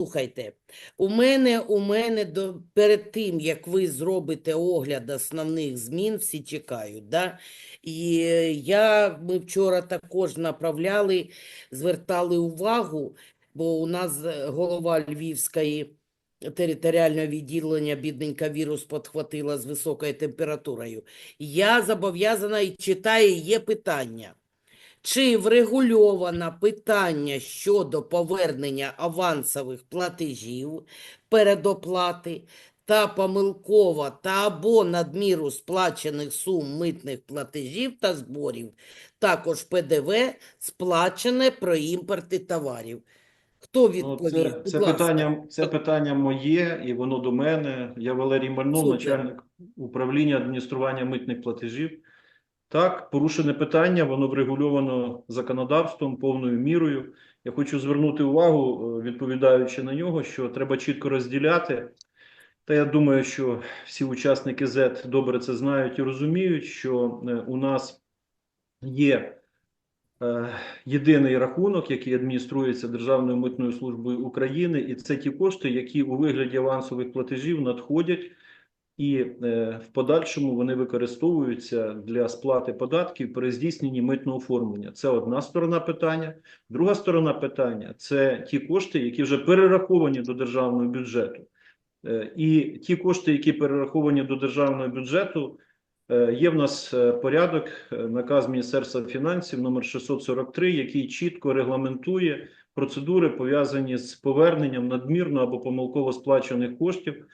Слухайте, у мене, у мене до, перед тим, як ви зробите огляд основних змін, всі чекають, да? І е, я, ми вчора також направляли, звертали увагу, бо у нас е, голова Львівської територіального відділення бідненька вірус підхватила з високою температурою. Я зобов'язана і читаю, є питання. Чи врегульовано питання щодо повернення авансових платежів передоплати та помилково та або надміру сплачених сум митних платежів та зборів, також ПДВ, сплачене про імпорти товарів? Хто Ну, відповів? це, це питання, це питання моє, і воно до мене. Я Валерій Мальнов, Супер. начальник управління адміністрування митних платежів. Так, порушене питання, воно врегульовано законодавством повною мірою. Я хочу звернути увагу, е, відповідаючи на нього, що треба чітко розділяти. Та я думаю, що всі учасники ЗЕТ добре це знають і розуміють, що е, у нас є е, єдиний рахунок, який адмініструється Державною митною службою України, і це ті кошти, які у вигляді авансових платежів надходять, і е, в подальшому вони використовуються для сплати податків при здійсненні митного оформлення. Це одна сторона питання. Друга сторона питання це ті кошти, які вже перераховані до державного бюджету. Е, І ті кошти, які перераховані до державного бюджету, е, є в нас порядок, наказ Міністерства фінансів номер 643, який чітко регламентує процедури, пов'язані з поверненням надмірно або помилково сплачених коштів.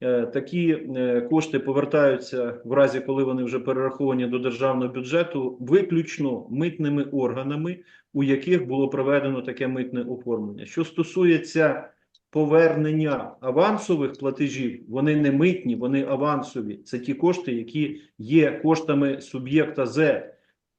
Е, Такі е, кошти повертаються в разі, коли вони вже перераховані до державного бюджету, виключно митними органами, у яких було проведено таке митне оформлення. Що стосується повернення авансових платежів, вони не митні, вони авансові. Це ті кошти, які є коштами суб'єкта З.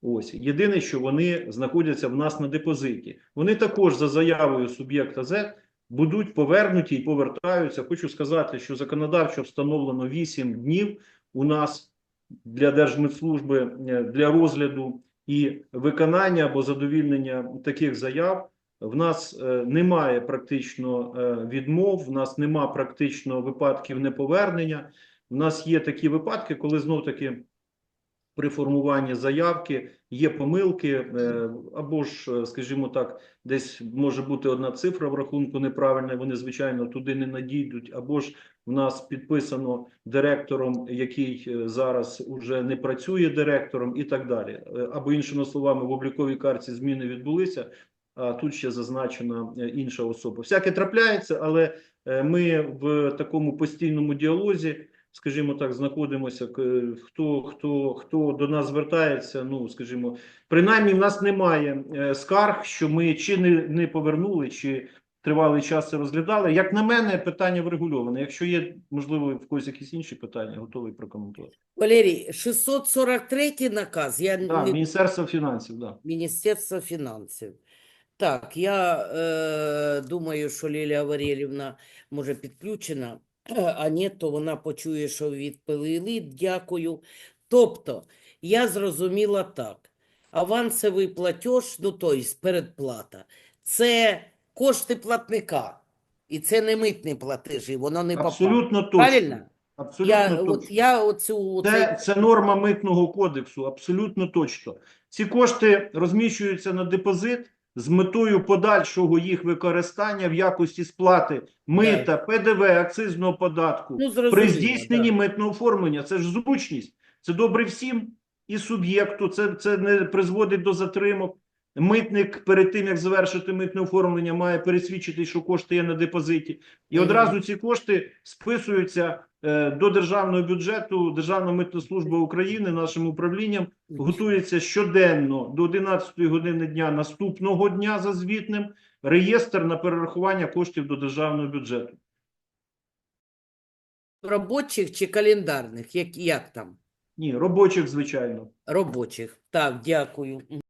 Ось єдине, що вони знаходяться в нас на депозиті. Вони також за заявою суб'єкта З будуть повернуті і повертаються. Хочу сказати, що законодавчо встановлено 8 днів у нас для Держмитслужби е, для розгляду і виконання або задовільнення таких заяв. В нас е, немає практично е, відмов, в нас немає практично випадків неповернення. В нас є такі випадки, коли знов таки при формуванні заявки є помилки, е, або ж, е, скажімо так, десь може бути одна цифра в рахунку неправильна, вони звичайно туди не надійдуть, або ж в нас підписано директором, який е, зараз уже не працює директором, і так далі. Або іншими словами, в обліковій карті зміни відбулися. А тут ще зазначена інша особа. Всяке трапляється, але ми в такому постійному діалозі скажімо так, знаходимося. Хто хто хто до нас звертається? Ну скажімо, принаймні в нас немає е, скарг, що ми чи не, не повернули, чи тривалий час це розглядали. Як на мене, питання врегульоване. Якщо є можливо в когось якісь інші питання, готовий прокоментувати. Валерій, 643 наказ, я Так, не Міністерство фінансів, да. Міністерство фінансів. Так, я е, думаю, що Лілія Варєлівна може підключена, а ні, то вона почує, що відповіли. Дякую. Тобто, я зрозуміла так. Авансовий платеж, ну тобто передплата, це кошти платника. І це не митні платежі, воно не попало. Абсолютно точно. Правильно? Абсолютно Я, точно. от, я оцю, Це, це норма митного кодексу, абсолютно точно. Ці кошти розміщуються на депозит з метою подальшого їх використання в якості сплати мита, ПДВ, акцизного податку ну, при здійсненні так. митного оформлення. Це ж зручність. Це добре всім і суб'єкту. Це, це не призводить до затримок. Митник перед тим як завершити митне оформлення, має пересвідчити, що кошти є на депозиті, і одразу ці кошти списуються е, до державного бюджету. Державна митна служба України нашим управлінням готується щоденно до 11 години дня наступного дня за звітним реєстр на перерахування коштів до державного бюджету. Робочих чи календарних? Як, як там? Ні, робочих, звичайно. Робочих. Так, дякую.